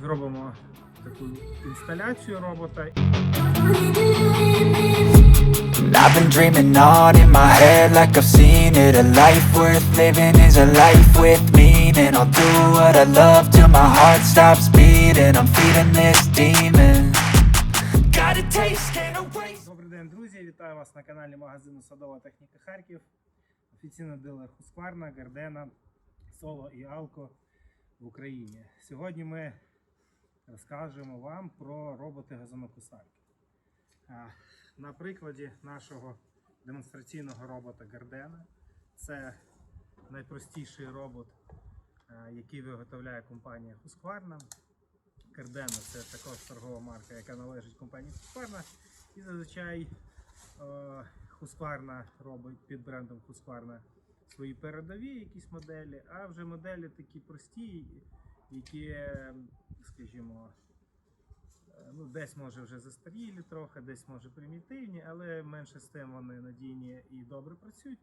зробимо таку інсталяцію робота. I've been dreaming on in my head like I've seen it A life worth living is a life with meaning I'll do what I love till my heart stops beating I'm feeding this demon Got a taste, can't erase Добрий день, друзі! Вітаю вас на каналі магазину Садова техніка Харків. Офіційний дилер Husqvarna, Гардена, Соло і Алко в Україні. Сьогодні ми розкажемо вам про роботи газонокосарки. На прикладі нашого демонстраційного робота Гардена. Це найпростіший робот, який виготовляє компанія Husqvarna. Гардена це також торгова марка, яка належить компанії Husqvarna. І зазвичай Husqvarna робить під брендом Husqvarna свої передові якісь моделі, а вже моделі такі прості, які, е, скажімо, е, ну, десь може вже застарілі трохи, десь може примітивні, але менше з тим вони надійні і добре працюють.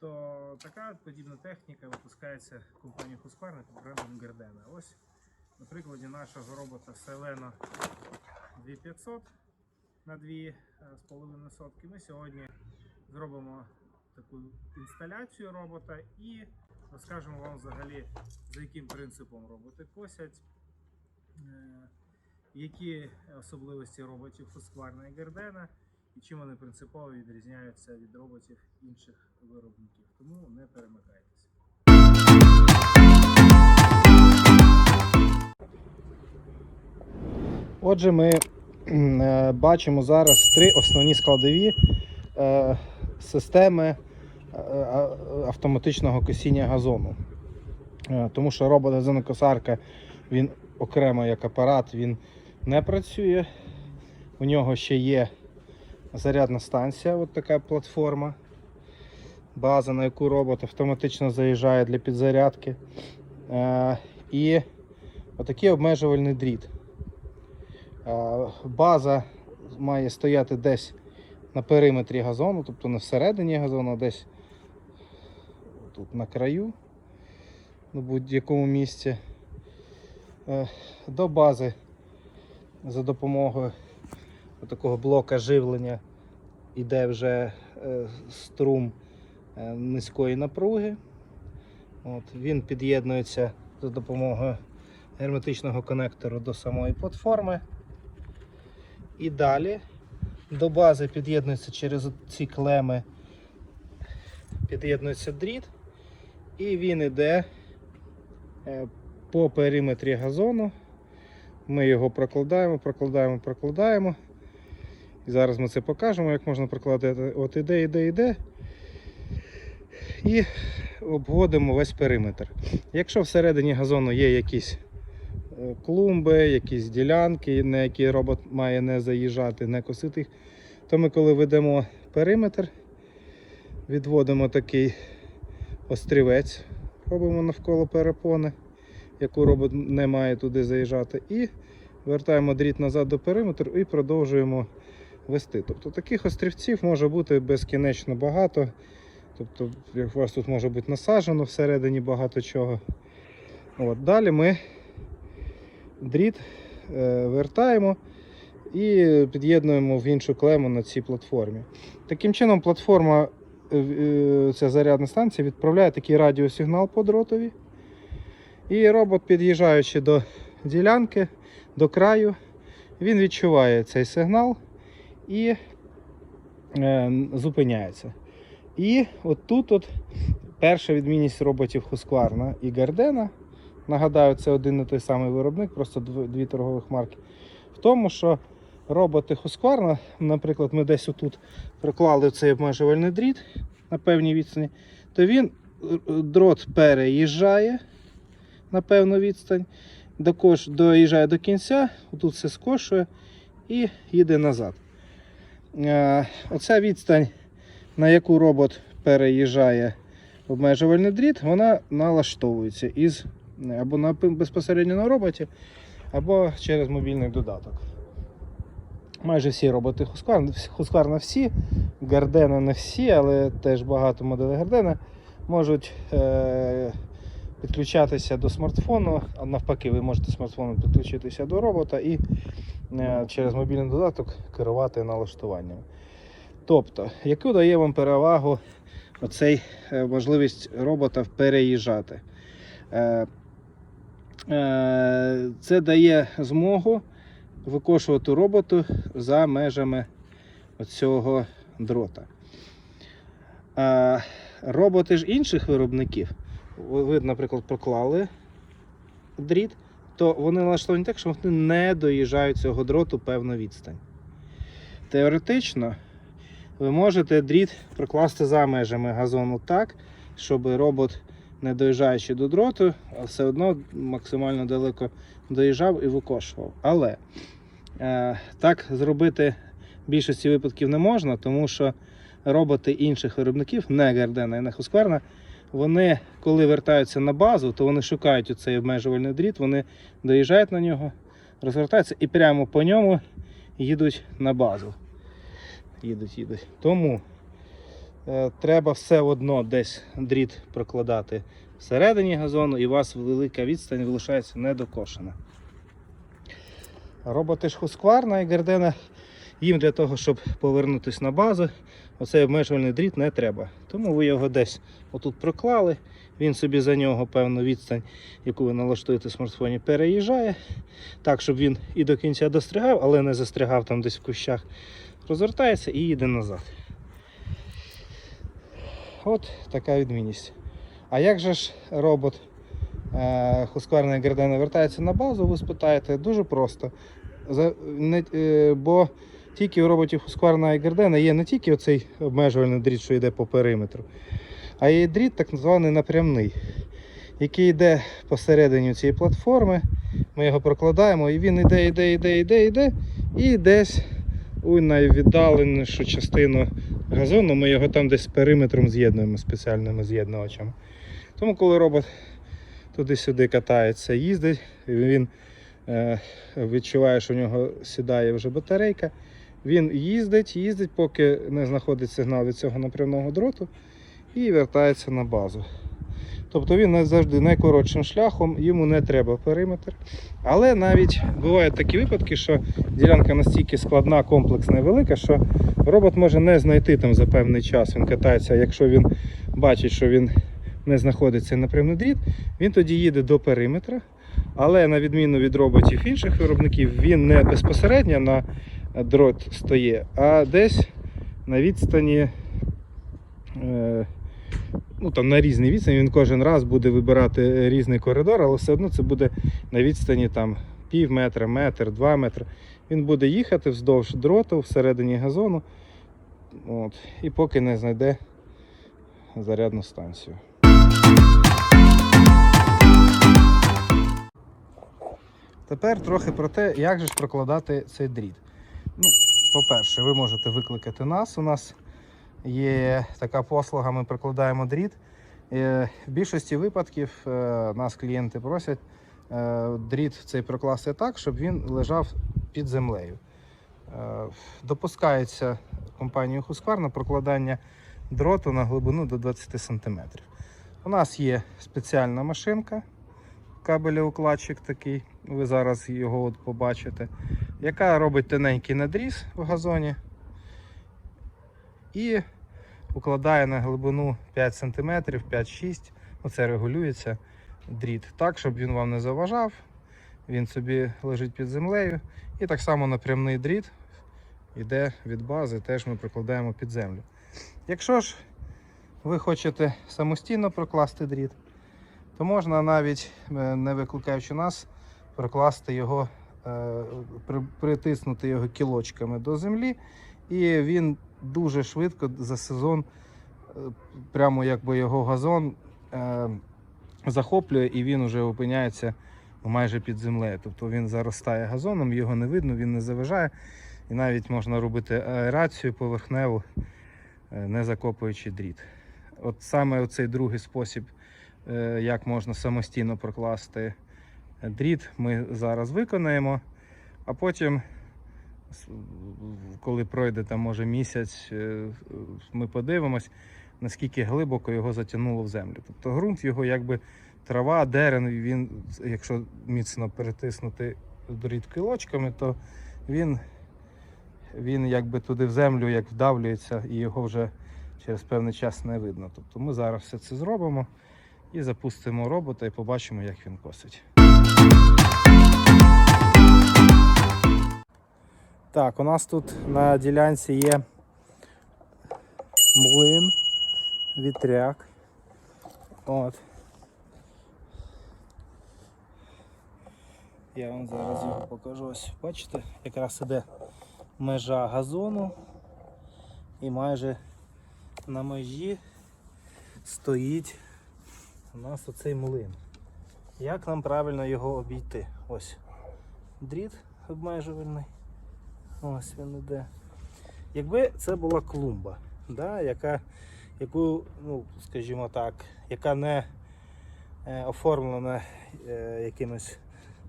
То така подібна техніка випускається компанією Husqvarna під брендом Gardena. Ось на прикладі нашого робота Seleno 2500 на 2,5 сотки. Ми сьогодні зробимо таку інсталяцію робота і розкажемо вам взагалі, за яким принципом роботи косять, е, які особливості роботів Husqvarna і Gardena, і чим вони принципово відрізняються від роботів інших виробників. Тому не перемикайтеся. Отже, ми е, бачимо зараз три основні складові е, системи автоматичного косіння газону. Е, Тому що робот газонокосарка, він окремо як апарат, він не працює. У нього ще є зарядна станція, от така платформа. База, на яку робот автоматично заїжджає для підзарядки. Е, І отакий обмежувальний дріт. Е, База має стояти десь на периметрі газону, тобто не всередині газону, а десь тут на краю, на будь-якому місці. Е, До бази за допомогою такого блока живлення йде вже е, струм е, низької напруги. От, він під'єднується за допомогою герметичного конектору до самої платформи. І далі до бази під'єднується через ці клеми, під'єднується дріт, і він йде е, по периметрі газону. Ми його прокладаємо, прокладаємо, прокладаємо. І зараз ми це покажемо, як можна прокладати. От іде, іде, іде. І обводимо весь периметр. Якщо всередині газону є якісь е, клумби, якісь ділянки, на які робот має не заїжджати, не косити їх, то ми коли ведемо периметр, відводимо такий острівець, робимо навколо перепони, яку робот не має туди заїжджати, і вертаємо дріт назад до периметру і продовжуємо вести. Тобто таких острівців може бути безкінечно багато. Тобто, як у вас тут може бути насаджено всередині багато чого. От, далі ми дріт е, вертаємо і під'єднуємо в іншу клему на цій платформі. Таким чином, платформа, ця зарядна станція, відправляє такий радіосигнал по дротові. І робот, під'їжджаючи до ділянки, до краю, він відчуває цей сигнал і е, зупиняється. І от тут от перша відмінність роботів Husqvarna і Gardena. Нагадаю, це один і той самий виробник, просто дві торгових марки. В тому, що роботи Husqvarna, наприклад, ми десь отут проклали цей обмежувальний дріт на певній відстані, то він е, дрот переїжджає на певну відстань, також доїжджає до кінця, отут все скошує і їде назад. Е, Оця відстань на яку робот переїжджає обмежувальний дріт, вона налаштовується із або на, безпосередньо на роботі, або через мобільний додаток. Майже всі роботи Husqvarna, Husqvarna всі, Gardena не всі, але теж багато моделей Gardena можуть е, підключатися до смартфону, а навпаки, ви можете смартфоном підключитися до робота і е, через мобільний додаток керувати налаштуваннями. Тобто, яку дає вам перевагу оцей е, можливість робота переїжджати? Е, е, Це дає змогу викошувати роботу за межами цього дрота. А роботи ж інших виробників, ви, наприклад, проклали дріт, то вони налаштовані так, що вони не доїжджають цього дроту певну відстань. Теоретично ви можете дріт прокласти за межами газону так, щоб робот, не доїжджаючи до дроту, все одно максимально далеко доїжджав і викошував. Але так зробити в більшості випадків не можна, тому що роботи інших виробників, не Гардена і не Husqvarna, вони, коли вертаються на базу, то вони шукають оцей обмежувальний дріт, вони доїжджають на нього, розвертаються і прямо по ньому їдуть на базу. Їдуть, їдуть. Тому е, треба все одно десь дріт прокладати всередині газону, і у вас велика відстань залишається недокошена. Роботи ж Husqvarna і Гардена їм для того, щоб повернутися на базу, оцей обмежувальний дріт не треба. Тому ви його десь отут проклали, він собі за нього певну відстань, яку ви налаштуєте в смартфоні, переїжджає. Так, щоб він і до кінця достригав, але не застрягав там десь в кущах. Розвертається і їде назад. От така відмінність. А як же ж робот Husqvarna і Gardena вертається на базу, ви спитаєте, дуже просто. За, не, е, бо тільки у роботів Husqvarna і Gardena є не тільки оцей обмежувальний дріт, що йде по периметру, а є дріт так званий напрямний, який йде посередині цієї платформи. Ми його прокладаємо, і він йде, йде, йде, йде, йде, і десь у найвіддаленішу частину газону ми його там десь з периметром з'єднуємо спеціальними з'єднувачами. Тому коли робот туди-сюди катається, їздить, він е, відчуває, що в нього сідає вже батарейка. Він їздить, їздить, поки не знаходить сигнал від цього напрямного дроту і вертається на базу. Тобто він завжди найкоротшим шляхом, йому не треба периметр. Але навіть бувають такі випадки, що ділянка настільки складна, комплексна і велика, що робот може не знайти там за певний час. Він катається, якщо він бачить, що він не знаходиться напрямний дріт, він тоді їде до периметра. Але на відміну від роботів інших виробників, він не безпосередньо на дрот стоє, а десь на відстані. Е, ну, там, на різній відстані він кожен раз буде вибирати різний коридор, але все одно це буде на відстані там, пів метра, метр, два метри. Він буде їхати вздовж дроту всередині газону. От, і поки не знайде зарядну станцію. Тепер трохи про те, як же ж прокладати цей дріт. Ну, по-перше, ви можете викликати нас. У нас є така послуга, ми прокладаємо дріт. Е, В більшості випадків е, нас клієнти просять е, дріт цей прокласти так, щоб він лежав під землею. Допускається компанією Husqvarna прокладання дроту на глибину до 20 см. У нас є спеціальна машинка, кабелеукладчик такий, ви зараз його от побачите, яка робить тоненький надріз в газоні і укладає на глибину 5 см, 5-6 Оце регулюється дріт так, щоб він вам не заважав. Він собі лежить під землею. І так само напрямний дріт йде від бази, теж ми прикладаємо під землю. Якщо ж ви хочете самостійно прокласти дріт, то можна навіть, е, не викликаючи нас, прокласти його, е, притиснути його кілочками до землі, і він дуже швидко за сезон, е, прямо якби його газон е, захоплює і він вже опиняється майже під землею. Тобто він заростає газоном, його не видно, він не заважає. І навіть можна робити аерацію поверхневу, не закопуючи дріт. От саме оцей другий спосіб, як можна самостійно прокласти дріт, ми зараз виконаємо, а потім, коли пройде там може місяць, е, ми подивимось, наскільки глибоко його затягнуло в землю. Тобто ґрунт його якби трава, дерен, він, якщо міцно перетиснути дріт килочками, то він, він якби туди в землю як вдавлюється і його вже через певний час не видно. Тобто ми зараз все це зробимо і запустимо робота і побачимо, як він косить. Так, у нас тут на ділянці є млин, вітряк. От. Я вам зараз його покажу. Ось, бачите, якраз іде межа газону і майже на межі стоїть у нас оцей млин. Як нам правильно його обійти? Ось дріт обмежувальний. Ось він іде. Якби це була клумба, да, яка, яку, ну, скажімо так, яка не е, оформлена е, якимось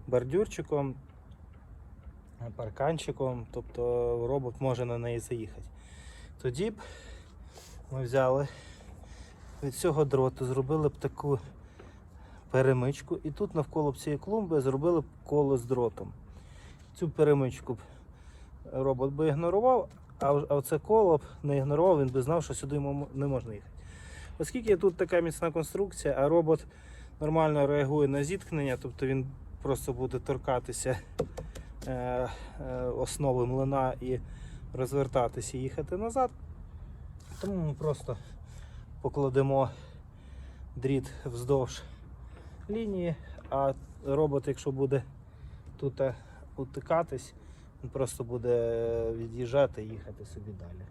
бордюрчиком, парканчиком, тобто робот може на неї заїхати. Тоді б ми взяли від цього дроту, зробили б таку перемичку і тут навколо цієї клумби зробили коло з дротом. Цю перемичку робот би ігнорував, а це коло б не ігнорував, він би знав, що сюди не можна їхати. Оскільки тут така міцна конструкція, а робот нормально реагує на зіткнення, тобто він просто буде торкатися е, е, основи млина і розвертатися і їхати назад. Тому ми просто покладемо дріт вздовж лінії, а робот, якщо буде тут е, утикатись, він просто буде від'їжджати і їхати собі далі.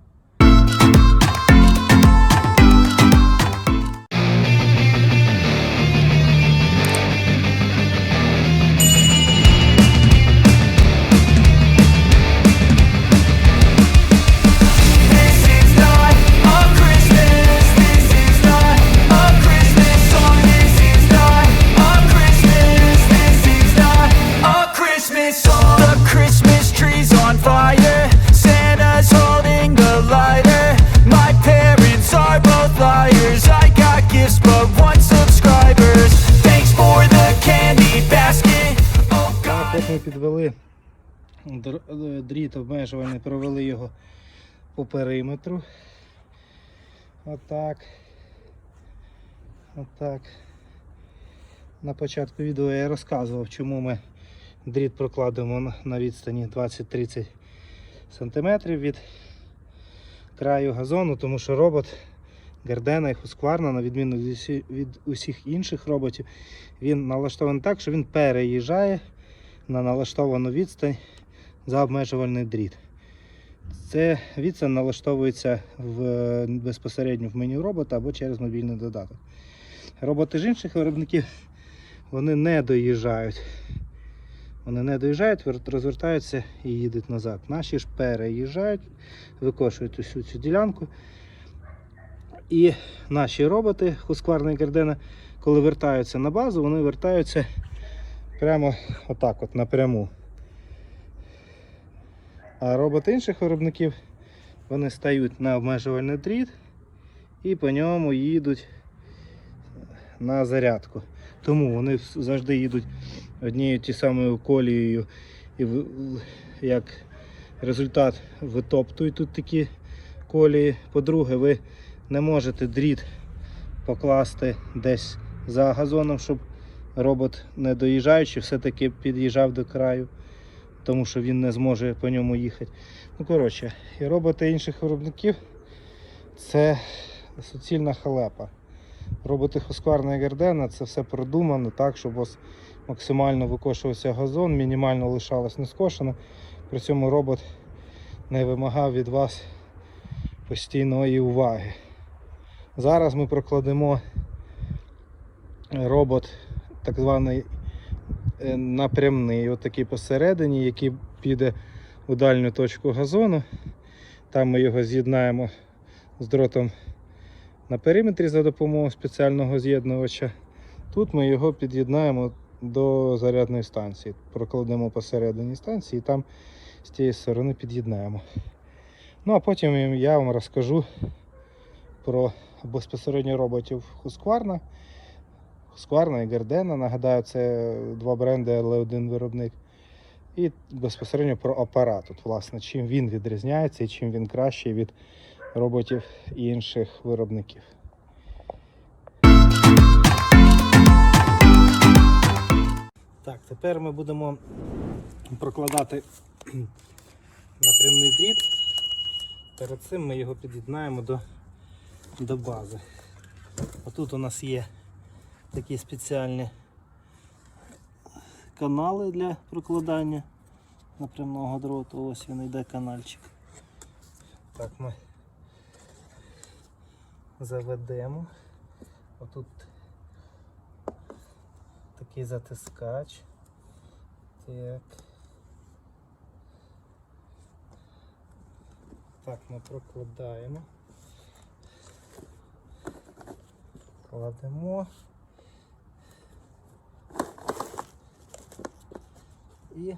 От ми підвели дріт обмежувальний, провели його по периметру. Отак. Отак. На початку відео я розказував, чому ми дріт прокладемо на- відстані 20-30 см від краю газону, тому що робот Гардена і Husqvarna, на відміну від усіх інших роботів, він налаштований так, що він переїжджає на налаштовану відстань за обмежувальний дріт. Це відстань налаштовується в, безпосередньо в меню робота або через мобільний додаток. Роботи з інших виробників вони не доїжджають. Вони не доїжджають, розвертаються і їдуть назад. Наші ж переїжджають, викошують усю цю ділянку. І наші роботи Husqvarna і Gardena, коли вертаються на базу, вони вертаються прямо отак от напряму. А роботи інших виробників вони стають на обмежувальний дріт і по ньому їдуть на зарядку. Тому вони завжди їдуть однією ті самою колією і як результат витоптують тут такі колії. По-друге, ви не можете дріт покласти десь за газоном, щоб робот не доїжджаючи, все-таки під'їжджав до краю, тому що він не зможе по ньому їхати. Ну, коротше, і роботи інших виробників це суцільна халепа. Роботи Husqvarna і Gardena це все продумано так, щоб у вас максимально викошувався газон, мінімально лишалось нескошено. При цьому робот не вимагав від вас постійної уваги. Зараз ми прокладемо робот так званий е, напрямний, отакий посередині, який піде у дальню точку газону. Там ми його з'єднаємо з дротом на периметрі за допомогою спеціального з'єднувача. Тут ми його під'єднаємо до зарядної станції. Прокладемо посередині станції і там з тієї сторони під'єднаємо. Ну а потім я вам розкажу про безпосередньо роботів Husqvarna, Husqvarna і Gardena. Нагадаю, це два бренди, але один виробник. І безпосередньо про апарат. От, власне, чим він відрізняється і чим він кращий від роботів інших виробників. Так, тепер ми будемо прокладати напрямний дріт. Перед цим ми його під'єднаємо до, до бази. Отут у нас є такі спеціальні канали для прокладання напрямного дроту. Ось він йде канальчик. Так ми заведемо. Отут такий затискач. Так. Так, ми прокладаємо. Кладемо. І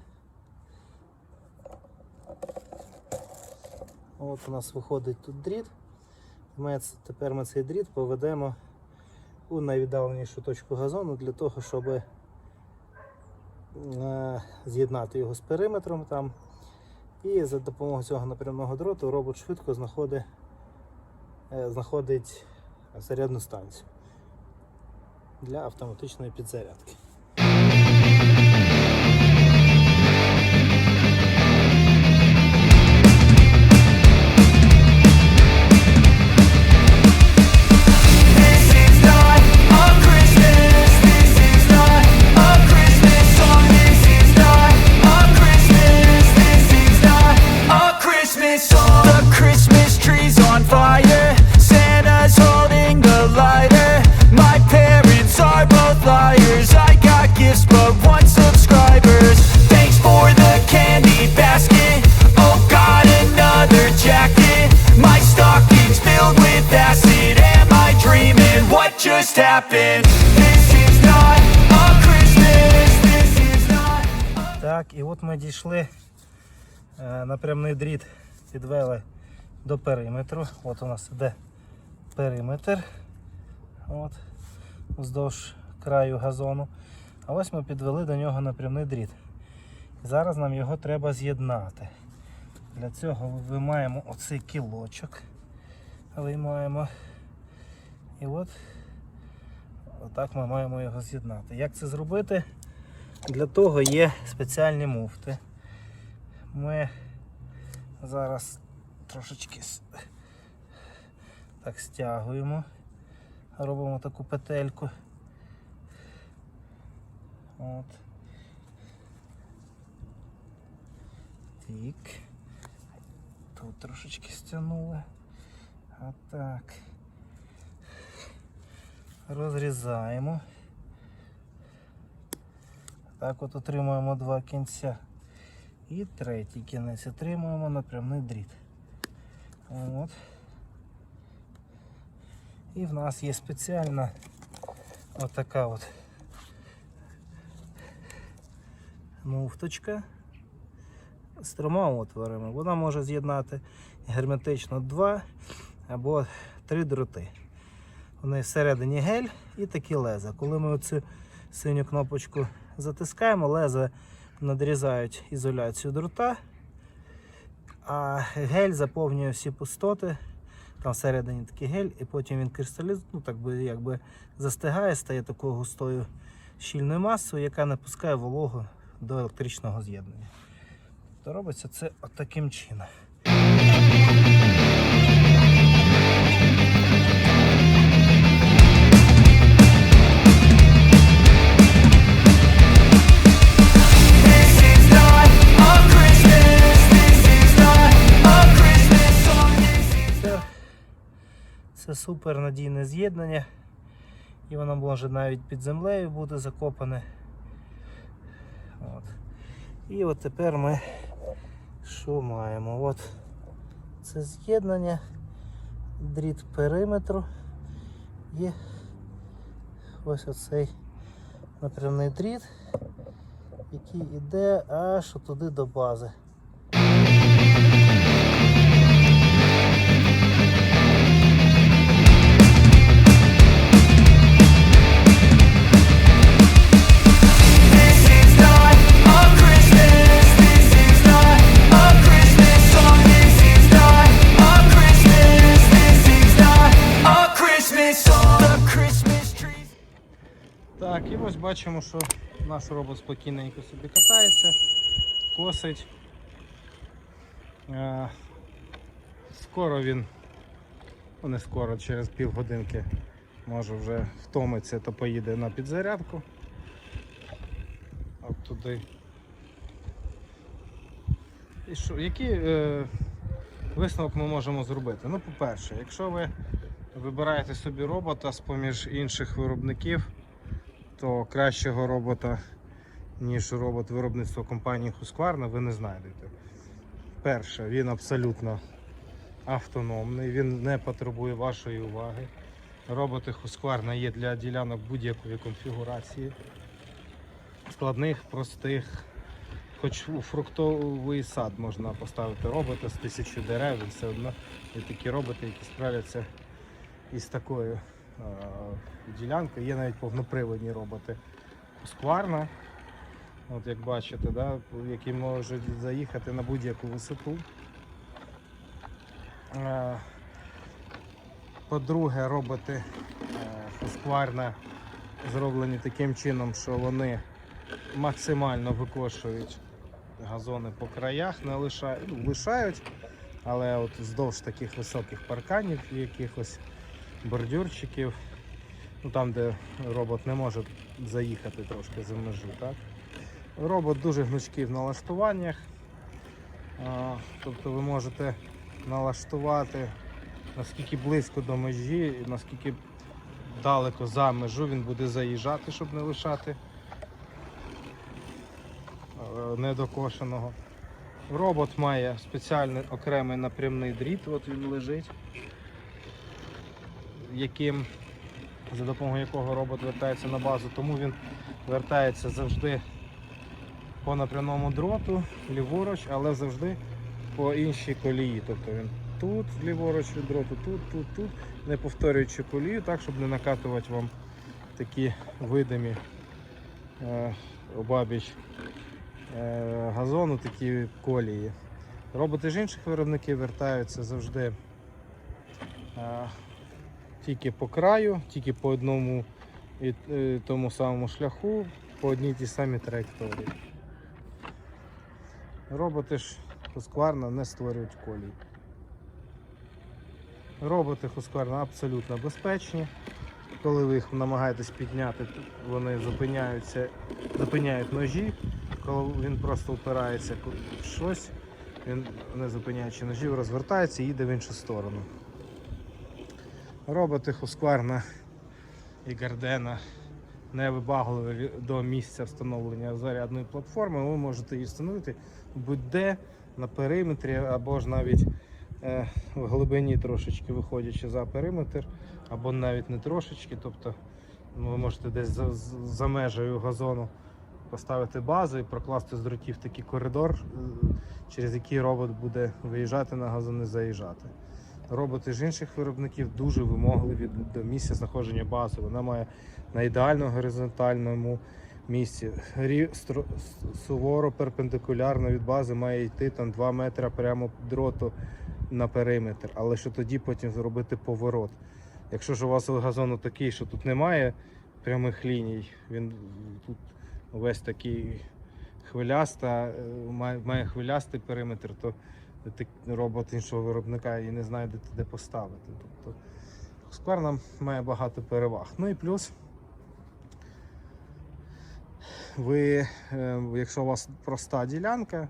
от у нас виходить тут дріт. Тепер ми цей дріт поведемо у найвіддаленішу точку газону для того, щоб е, з'єднати його з периметром там. І за допомогою цього напрямного дроту робот швидко знаходить, е, знаходить зарядну станцію для автоматичної підзарядки. І от ми дійшли. е, Напрямний дріт підвели до периметру. От у нас іде периметр. От, вздовж краю газону. А ось ми підвели до нього напрямний дріт. Зараз нам його треба з'єднати. Для цього виймаємо оцей кілочок. Виймаємо. І от отак ми маємо його з'єднати. Як це зробити? Для того є спеціальні муфти. Ми зараз трошечки так стягуємо, робимо таку петельку. От. Так. Тут трошечки стягнули. А так. Розрізаємо. Так от отримуємо два кінця. І третій кінець отримуємо напрямний дріт. От. І в нас є спеціальна отака от муфточка з трьома отворами. Вона може з'єднати герметично два або три дроти. Вони всередині гель і такі леза. Коли ми оцю синю кнопочку затискаємо, леза надрізають ізоляцію дрота, а гель заповнює всі пустоти. Там всередині такий гель, і потім він кристаліз, ну, так би, якби застигає, стає такою густою щільною масою, яка не пускає вологу до електричного з'єднання. То робиться це от чином. Це супер надійне з'єднання. І воно може навіть під землею бути закопане. От. І от тепер ми що маємо? От це з'єднання, дріт периметру і ось оцей напрямний дріт, який йде аж туди до бази. Бачимо, що наш робот спокійненько собі катається, косить. Е, Скоро він, ну не скоро, через півгодинки, може вже втомиться, то поїде на підзарядку. От туди. І що, який е, висновок ми можемо зробити? Ну, по-перше, якщо ви вибираєте собі робота з поміж інших виробників, то кращого робота, ніж робот виробництва компанії Husqvarna, ви не знайдете. Перше, він абсолютно автономний, він не потребує вашої уваги. Роботи Husqvarna є для ділянок будь-якої конфігурації. Складних, простих. Хоч у фруктовий сад можна поставити робота з тисячі дерев, і все одно є такі роботи, які справляться із такою е, ділянкою. Є навіть повноприводні роботи Husqvarna, от як бачите, да, які можуть заїхати на будь-яку висоту. Е, По-друге, роботи е, Husqvarna зроблені таким чином, що вони максимально викошують газони по краях, не лишають, ну, лишають, але от вздовж таких високих парканів, якихось бордюрчиків, ну там, де робот не може заїхати трошки за межу. Так? Робот дуже гнучкий в налаштуваннях, а, тобто ви можете налаштувати наскільки близько до межі, і наскільки далеко за межу він буде заїжджати, щоб не лишати е, недокошеного. Робот має спеціальний окремий напрямний дріт, от він лежить, яким, за допомогою якого робот вертається на базу, тому він вертається завжди по напрямному дроту, ліворуч, але завжди по іншій колії. Тобто він тут, ліворуч від дроту, тут, тут, тут, не повторюючи колію, так, щоб не накатувати вам такі видимі е, обабіч е, газону такі колії. Роботи ж інших виробників вертаються завжди е, тільки по краю, тільки по одному і е, тому самому шляху, по одній тій самій траєкторії. Роботи ж Husqvarna не створюють колій. Роботи Husqvarna абсолютно безпечні. Коли ви їх намагаєтесь підняти, вони зупиняються, зупиняють ножі. Коли він просто впирається в щось, він не зупиняючи ножів, розвертається і їде в іншу сторону. Роботи Husqvarna і Gardena не вибагливі до місця встановлення зарядної платформи, ви можете її встановити будь-де на периметрі або ж навіть е, в глибині трошечки виходячи за периметр, або навіть не трошечки, тобто ну, ви можете десь за, за межею газону поставити базу і прокласти з дротів такий коридор, е, через який робот буде виїжджати на газон і заїжджати. Роботи з інших виробників дуже вимогливі до місця знаходження бази. Вона має на ідеально горизонтальному місці. Рі- суворо перпендикулярно від бази має йти там 2 метри прямо дроту на периметр, але що тоді потім зробити поворот. Якщо ж у вас газон такий, що тут немає прямих ліній, він тут весь такий хвиляста, е, має, має хвилястий периметр, то робот іншого виробника і не знає, де, поставити. Тобто Husqvarna має багато переваг. Ну і плюс, ви, е, якщо у вас проста ділянка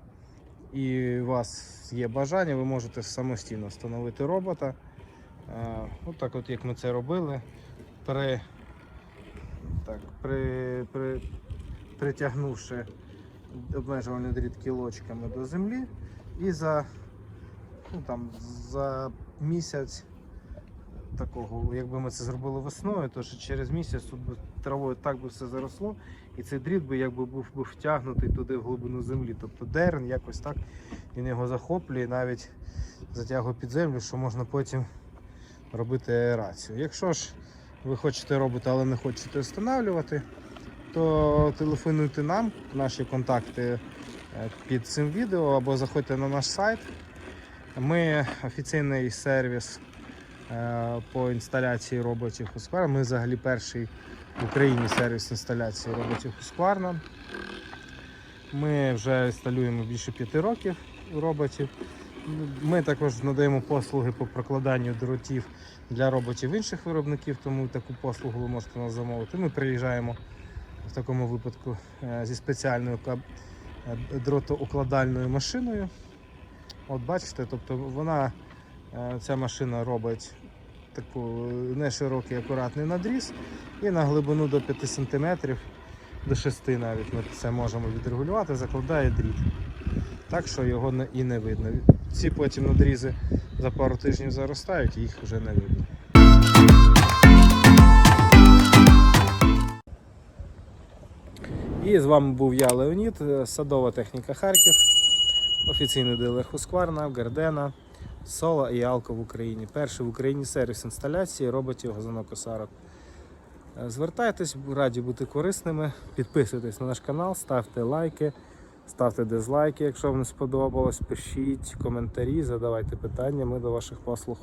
і у вас є бажання, ви можете самостійно встановити робота. Е, Отак, от як ми це робили, при, так, при, при, притягнувши обмежувальний дріт кілочками до землі і за, ну, там, за місяць такого, якби ми це зробили весною, то що через місяць тут би травою так би все заросло, і цей дріт би якби був би втягнутий туди в глибину землі. Тобто дерн якось так він його захоплює, навіть затягує під землю, що можна потім робити аерацію. Якщо ж ви хочете робити, але не хочете встановлювати, то телефонуйте нам, наші контакти е, під цим відео або заходьте на наш сайт. Ми офіційний сервіс е, по інсталяції роботів Husqvarna. Ми взагалі перший в Україні сервіс інсталяції роботів Husqvarna. Ми вже інсталюємо більше п'яти років роботів. Ми також надаємо послуги по прокладанню дротів для роботів інших виробників, тому таку послугу ви можете нас замовити. Ми приїжджаємо в такому випадку е, зі спеціальною е, дротоукладальною машиною. От бачите, тобто вона, е, ця машина робить таку е, неширокий акуратний надріз і на глибину до 5 см, до 6 навіть ми це можемо відрегулювати, закладає дріт. Так що його і не видно. Ці потім надрізи за пару тижнів заростають їх вже не видно. І з вами був я, Леонід, е, садова техніка Харків, офіційний дилер Husqvarna, Гардена, Сола і Алко в Україні. Перший в Україні сервіс інсталяції роботів газонокосарок. Е, Звертайтесь, раді бути корисними. Підписуйтесь на наш канал, ставте лайки, ставте дизлайки, якщо вам не сподобалось. Пишіть коментарі, задавайте питання. Ми до ваших послуг.